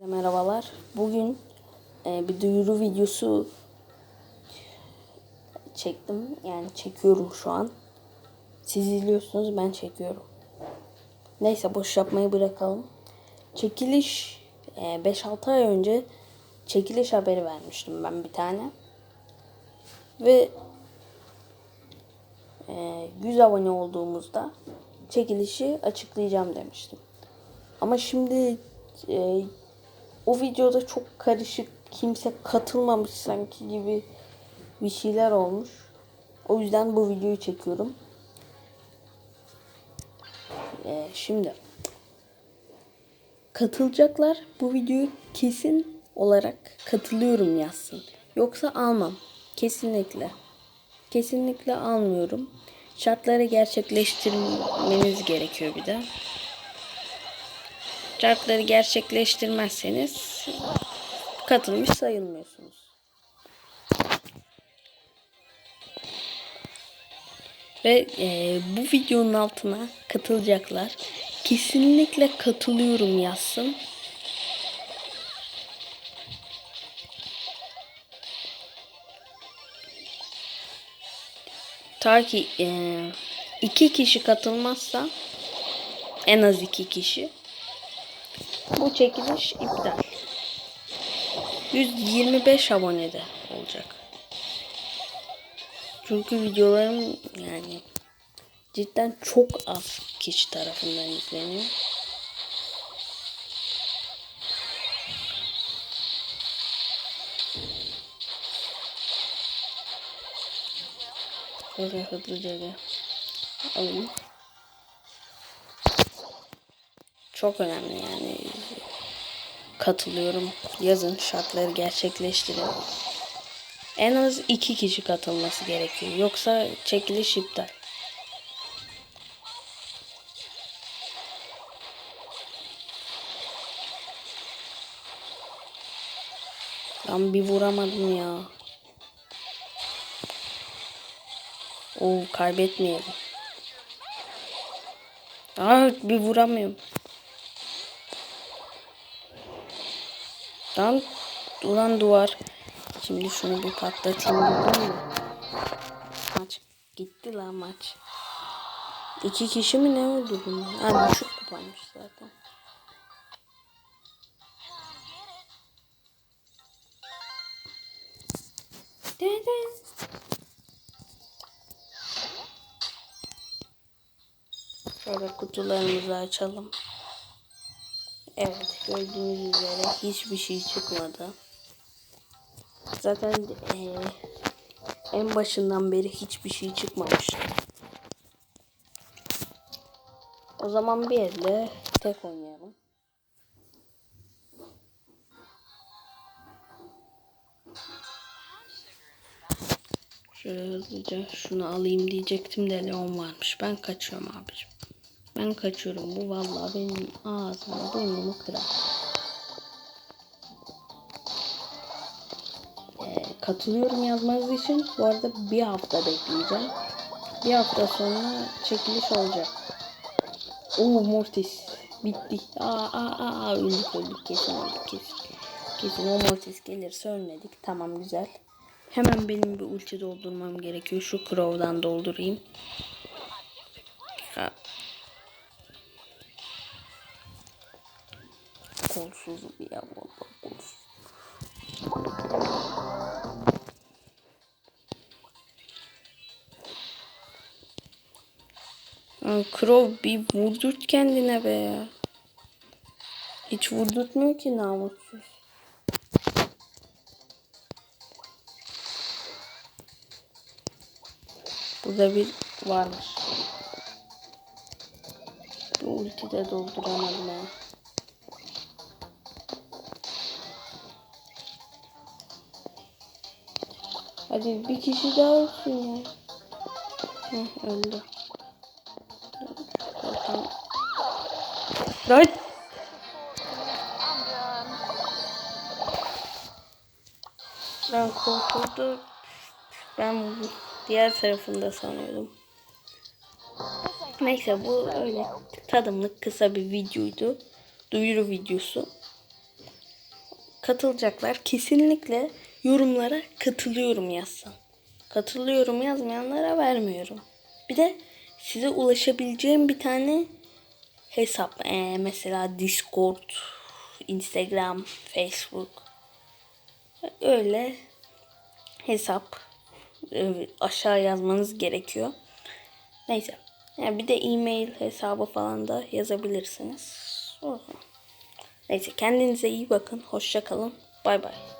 Merhabalar. Bugün e, bir duyuru videosu çektim. Yani çekiyorum şu an. Siz izliyorsunuz ben çekiyorum. Neyse boş yapmayı bırakalım. Çekiliş e, 5-6 ay önce çekiliş haberi vermiştim ben bir tane. Ve e, 100 abone olduğumuzda çekilişi açıklayacağım demiştim. Ama şimdi e, o videoda çok karışık kimse katılmamış sanki gibi bir şeyler olmuş. O yüzden bu videoyu çekiyorum. Ee, şimdi katılacaklar bu videoyu kesin olarak katılıyorum yazsın. Yoksa almam. Kesinlikle. Kesinlikle almıyorum. Şartları gerçekleştirmeniz gerekiyor bir de. Şartları gerçekleştirmezseniz katılmış sayılmıyorsunuz. Ve e, bu videonun altına katılacaklar. Kesinlikle katılıyorum yazsın. Ta ki e, iki kişi katılmazsa en az iki kişi bu çekiliş iptal. 125 abonede olacak. Çünkü videolarım yani cidden çok az kişi tarafından izleniyor. Böyle hızlıca da Çok önemli yani. Katılıyorum. Yazın şartları gerçekleştirin. En az iki kişi katılması gerekiyor. Yoksa çekiliş iptal. Lan bir vuramadım ya. Oo kaybetmeyelim. Aa bir vuramıyorum. Lan ulan duvar. Şimdi şunu bir patlatayım buradan mı? Maç gitti lan maç. İki kişi mi ne öldürdüm? Ha düşük kupaymış zaten. Dede. Şöyle kutularımızı açalım. Evet gördüğünüz üzere hiçbir şey çıkmadı. Zaten eee, en başından beri hiçbir şey çıkmamıştı. O zaman bir elle tek oynayalım. Şöyle hızlıca şunu alayım diyecektim de Leon varmış. Ben kaçıyorum abicim. Ben kaçıyorum. Bu vallahi benim ağzımı burnumu kırar. Ee, katılıyorum yazmanız için bu arada bir hafta bekleyeceğim. Bir hafta sonra çekiliş olacak. Oo Mortis. Bitti. Aa, aa, aa, öldük öldük kesin öldük kesin. Kesin o Mortis gelirse ölmedik. Tamam güzel. Hemen benim bir ulti doldurmam gerekiyor. Şu Crow'dan doldurayım. Kolsuzum ya valla kolsuz. Crow bir vurdurt kendine be ya. Hiç vurdurtmuyor ki namussuz. Burada bir varmış. Bir ulti de dolduramadım ya. Hadi bir kişi daha ölsün ya. Heh, öldü. Lan! Ben korkuldu. Ben bu diğer tarafında sanıyordum. Neyse bu öyle tadımlık kısa bir videoydu. Duyuru videosu. katılacaklar kesinlikle yorumlara katılıyorum yazsın. Katılıyorum yazmayanlara vermiyorum. Bir de size ulaşabileceğim bir tane hesap. Ee, mesela Discord, Instagram, Facebook. Öyle hesap e, aşağı yazmanız gerekiyor. Neyse. Yani bir de e-mail hesabı falan da yazabilirsiniz. Neyse kendinize iyi bakın. Hoşça kalın. Bay bay.